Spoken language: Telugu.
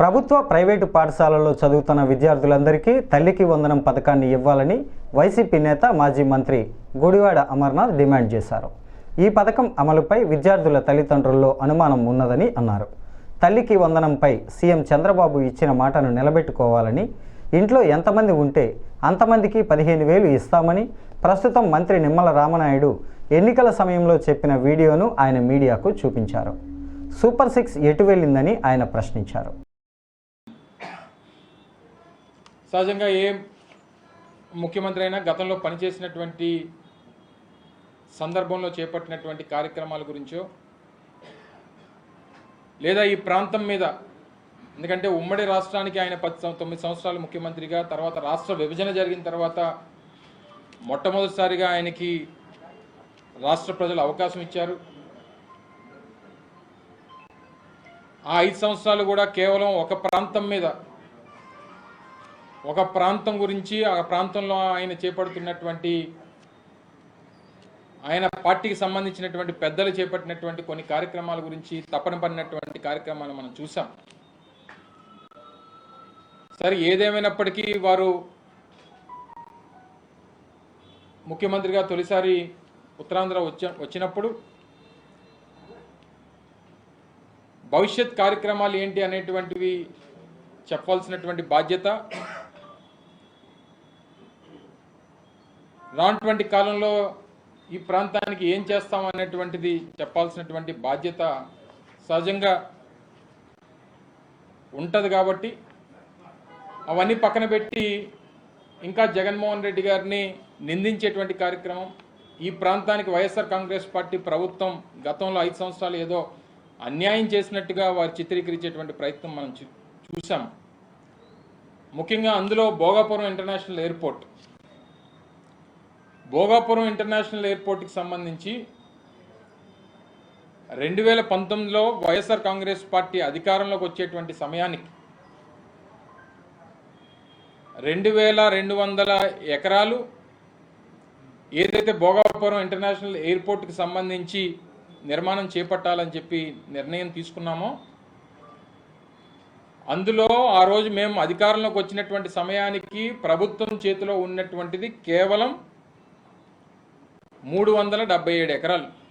ప్రభుత్వ ప్రైవేటు పాఠశాలల్లో చదువుతున్న విద్యార్థులందరికీ తల్లికి వందనం పథకాన్ని ఇవ్వాలని వైసీపీ నేత మాజీ మంత్రి గుడివాడ అమర్నాథ్ డిమాండ్ చేశారు. ఈ పథకం అమలుపై విద్యార్థుల తల్లిదండ్రుల్లో అనుమానం ఉన్నదని అన్నారు. తల్లికి వందనంపై సీఎం చంద్రబాబు ఇచ్చిన మాటను నిలబెట్టుకోవాలని ఇంట్లో ఎంతమంది ఉంటే అంతమందికి పదిహేను వేలు ఇస్తామని ప్రస్తుతం మంత్రి నిమ్మల రామనాయుడు ఎన్నికల సమయంలో చెప్పిన వీడియోను ఆయన మీడియాకు చూపించారు. సూపర్ సిక్స్ ఎటు వెళ్ళిందని ఆయన ప్రశ్నించారు. సహజంగా ఏ ముఖ్యమంత్రి అయినా గతంలో పనిచేసినటువంటి సందర్భంలో చేపట్టినటువంటి కార్యక్రమాల గురించో లేదా ఈ ప్రాంతం మీద ఎందుకంటే ఉమ్మడి రాష్ట్రానికి ఆయన పది తొమ్మిది సంవత్సరాలు ముఖ్యమంత్రిగా తర్వాత రాష్ట్ర విభజన జరిగిన తర్వాత మొట్టమొదటిసారిగా ఆయనకి రాష్ట్ర ప్రజలు అవకాశం ఇచ్చారు. ఆ ఐదు సంవత్సరాలు కూడా కేవలం ఒక ప్రాంతం మీద ఒక ప్రాంతం గురించి ఆ ప్రాంతంలో ఆయన చేపడుతున్నటువంటి ఆయన పార్టీకి సంబంధించినటువంటి పెద్దలు చేపట్టినటువంటి కొన్ని కార్యక్రమాల గురించి తప్పన పడినటువంటి కార్యక్రమాలు మనం చూసాం. సరే ఏదేమైనప్పటికీ వారు ముఖ్యమంత్రిగా తొలిసారి ఉత్తరాంధ్ర వచ్చినప్పుడు భవిష్యత్ కార్యక్రమాలు ఏంటి అనేటువంటివి చెప్పాల్సినటువంటి బాధ్యత రానటువంటి కాలంలో ఈ ప్రాంతానికి ఏం చేస్తాం అనేటువంటిది చెప్పాల్సినటువంటి బాధ్యత సహజంగా ఉంటుంది కాబట్టి అవన్నీ పక్కన పెట్టి ఇంకా జగన్మోహన్ రెడ్డి గారిని నిందించేటువంటి కార్యక్రమం. ఈ ప్రాంతానికి వైఎస్ఆర్ కాంగ్రెస్ పార్టీ ప్రభుత్వం గతంలో ఐదు సంవత్సరాలు ఏదో అన్యాయం చేసినట్టుగా వారు చిత్రీకరించేటువంటి ప్రయత్నం మనం చూ- చూసాం ముఖ్యంగా అందులో Bhogapuram international airport Bhogapuram international ఎయిర్పోర్ట్కి సంబంధించి రెండు వేల పంతొమ్మిదిలో వైఎస్ఆర్ కాంగ్రెస్ పార్టీ అధికారంలోకి వచ్చేటువంటి సమయానికి రెండు వేల రెండు వందల ఎకరాలు ఏదైతే భోగాపురం ఇంటర్నేషనల్ ఎయిర్పోర్ట్కి సంబంధించి నిర్మాణం చేపట్టాలని చెప్పి నిర్ణయం తీసుకున్నామో అందులో ఆ రోజు మేము అధికారంలోకి వచ్చినటువంటి సమయానికి ప్రభుత్వం చేతిలో ఉన్నటువంటిది కేవలం మూడు వందల డెబ్బై ఏడు ఎకరాలు.